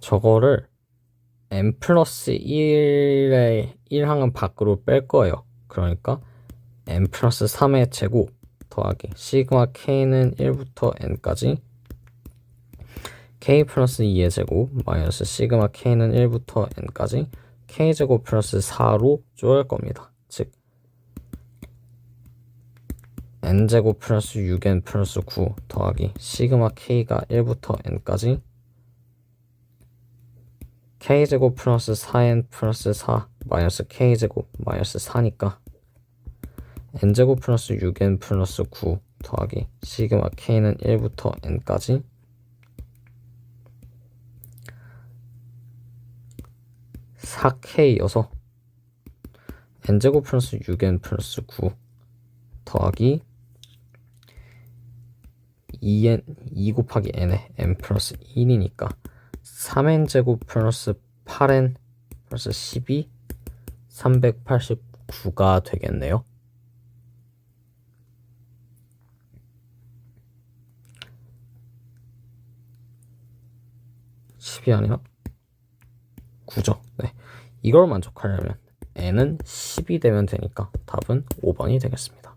저거를 n 플러스 1의 1항은 밖으로 뺄 거예요. 그러니까 n 플러스 3의 제곱 더하기 시그마 k는 1부터 n까지 k 플러스 2의 제곱 마이너스 시그마 k는 1부터 n까지 k제곱 플러스 4로 쪼갤 겁니다. 즉 n제곱 플러스 6n 플러스 9 더하기 시그마 k가 1부터 n까지 k제곱 플러스 4n 플러스 4 마이너스 k제곱 마이너스 4니까 n제곱 플러스 6n 플러스 9 더하기 시그마 k는 1부터 n까지 사 k 여서 n제곱 플러스 6n 플러스 9 더하기 2n 2 곱하기 n에 n 플러스 1이니까 3n 제곱 플러스 8n 플러스 12 389가 되겠네요. (10이) 아니라 9죠. 네. 이걸 만족하려면 n은 10이 되면 되니까 답은 5번이 되겠습니다.